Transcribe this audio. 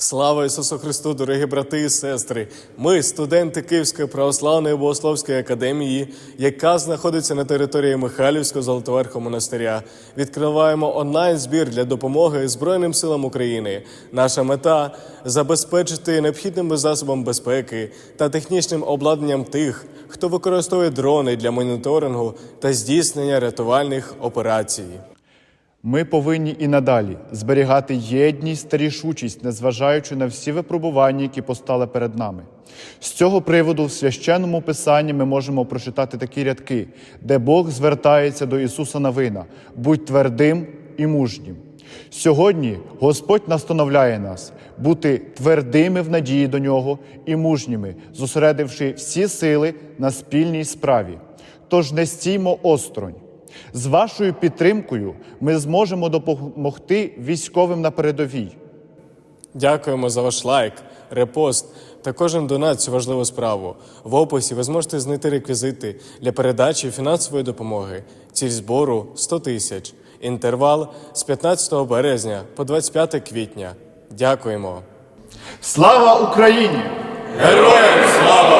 Слава Ісусу Христу, дорогі брати і сестри! Ми, студенти Київської православної богословської академії, яка знаходиться на території Михайлівського Золотоверхого монастиря, відкриваємо онлайн збір для допомоги Збройним силам України. Наша мета забезпечити необхідними засобами безпеки та технічним обладнанням тих, хто використовує дрони для моніторингу та здійснення рятувальних операцій. Ми повинні і надалі зберігати єдність та рішучість, незважаючи на всі випробування, які постали перед нами. З цього приводу в священному писанні ми можемо прочитати такі рядки, де Бог звертається до Ісуса Навина: будь твердим і мужнім. Сьогодні Господь настановляє нас бути твердими в надії до нього і мужніми, зосередивши всі сили на спільній справі. Тож не стіймо осторонь. З вашою підтримкою ми зможемо допомогти військовим на передовій. Дякуємо за ваш лайк, репост та кожен донат цю важливу справу. В описі ви зможете знайти реквізити для передачі фінансової допомоги. Ціль збору 100 тисяч. Інтервал з 15 березня по 25 квітня. Дякуємо. Слава Україні! Героям слава!